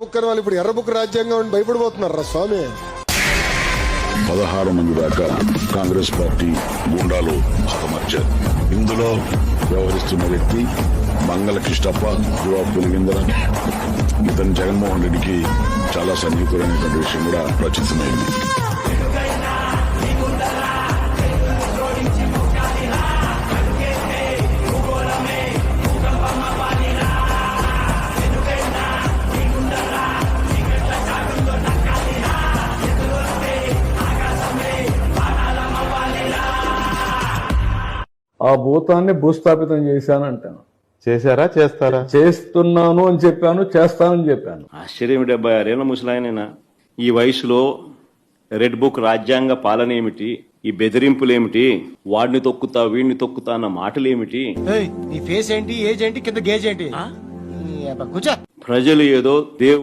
Book అని వాళ్ళు ఇప్పుడు ఎర్ర బుక్ రాజ్యాంగం అని రా స్వామి. పదహారు మంది దాకా కాంగ్రెస్ పార్టీ గుండాలు హతమర్చారు. ఇందులో వ్యవహరిస్తున్న వ్యక్తి మంగళ కృష్ణప్ప యువ పులిగిందర ఇతను జగన్మోహన్ రెడ్డికి చాలా సన్నిహితులైనటువంటి విషయం కూడా ప్రచితమైంది ఆ భూతాన్ని భూస్థాపితం చేశానంటాను. చేశారా? చేస్తారా? చేస్తున్నాను అని చెప్పాను చేస్తానని చెప్పాను. ఆశ్చర్యం డెబ్బై ఆరేళ్ళ ముసలాయనైనా ఈ వయసులో రెడ్ బుక్ రాజ్యాంగ పాలన ఏమిటి ఈ బెదిరింపులేమిటి? వాడిని తొక్కుతా వీడిని తొక్కుతా అన్న మాటలేమిటి? ఏయ్, నీ ఫేస్ ఏంటి ఏజ్ ఏంటి కింద గేజ్ ఏంటి? ఈ అబ్బా, కూర్చో. ప్రజలు ఏదో దేవు